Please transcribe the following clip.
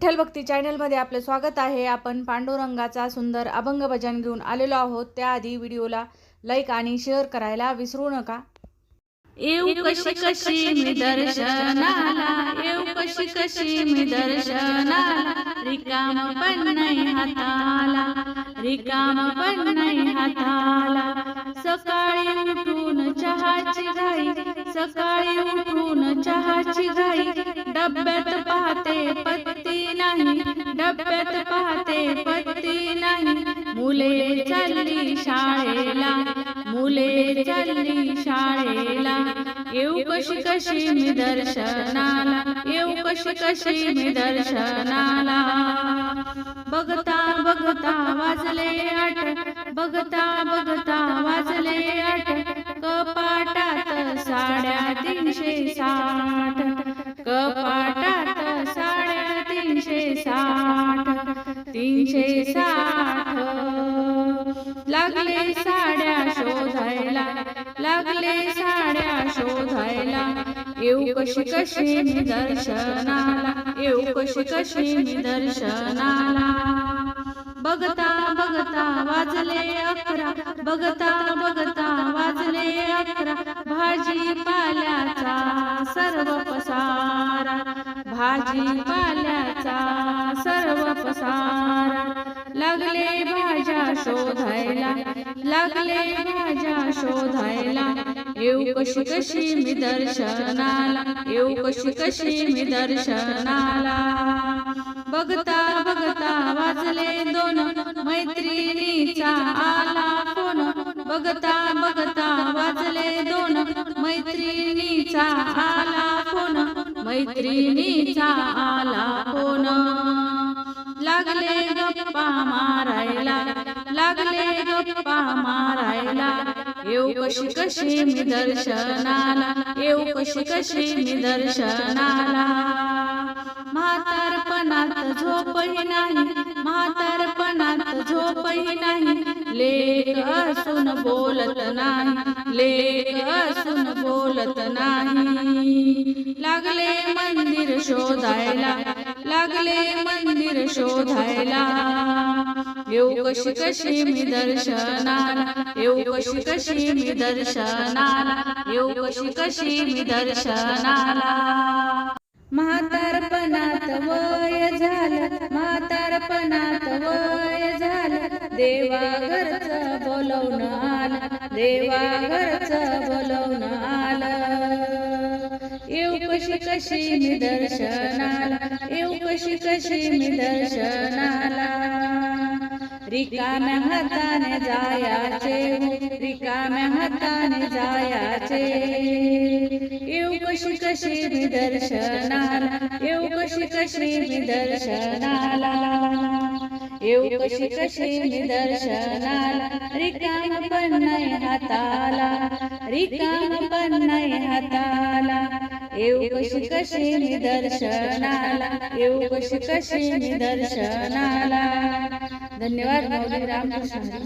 विठ्ठल भक्ती चॅनलमध्ये आपलं स्वागत आहे. आपण पांडुरंगाचा सुंदर अभंग भजन घेऊन आलेलो आहोत. त्याआधी व्हिडिओला लाईक आणि शेअर करायला विसरू नका. येऊ कशी कशी मी दर्शनाला येऊ कशी कशी मी दर्शनाला रिकाम पण नाही हाताला रिकाम पण नाही हाताला. सकाळी उठून चहाची घाई सकाळी उठून चहाची घाई डब्यात पाहते पत्ती डब्यात पाहते पत्ती नाही. मुले चालली शाळेला मुले चालली शाळेला. येऊ कशी कशी मी दर्शनाला येऊ कशी कशी मी दर्शनाला. बघता बघता वाजले आठ बघता बघता वाजले आठ. कपाटात साड्या तीनशे साठ. कपाटात साड्या तीनशे साठ. तीनशे साठ. लागले साड्या शोधायला. लागले साड्या शोधायला. येऊ कशी कशी निदर्शनाला. दर्शनाला येऊ कशी कशी निदर्शनाला. दर्शनाला बघता बघता वाजले अकरा. बघता बघता वाजले अकरा. भाजी पाल्याचा सर्व पसारा. भाजी पाल्याचा सर्व सारा. लागले भाज्या शोधायला लागले भाज्या शोधायला. येऊ कशी कशी मी दर्शनाला येऊ कशी कशी मी दर्शनाला. बघता बघता वाजले दोन मैत्रिणीचा आला फोन. बघता बघता वाजले दोन मैत्रिणीचा आला फोन. मैत्रिणीचा आला फोन. लागले गप्पा मारायला लागले गप्पा मारायला. येऊ कशी कशी मी दर्शनाला येऊ कशी कशी मी दर्शनाला म्हातारपणात झोपही नाही म्हातारपणात झोपही नाही. लेख असून बोलत नाही लेख असून बोलत नाही. लागले मंदिर शोधायला लागले मंदिर शोधायला. येऊ कशी कशी मी दर्शनाला येऊ कशी कशी मी दर्शनाला येऊ कशी कशी मी दर्शनाला. म्हातारपणात वय झालं म्हातारपणात वय झालं देवा घरच बोलवून आलं देवा घरच आलं. येऊ कशी कशी मी दर्शनाला येऊ कशी कशी मी दर्शनाला? रिकाम्या हाताने जायाचे रिकाम्या हाताने जायाचे. येऊ कशी कशी मी दर्शनाला येऊ कशी कशी मी दर्शनाला? येऊ कशी कशी मी दर्शनाला रिकाम पण नाही हाताला रिकाम पण नाही हाताला. येऊ कशी कशी निदर्शनाला येऊ कशी कशी निदर्शनाला. धन्यवाद माऊली रामकृष्ण.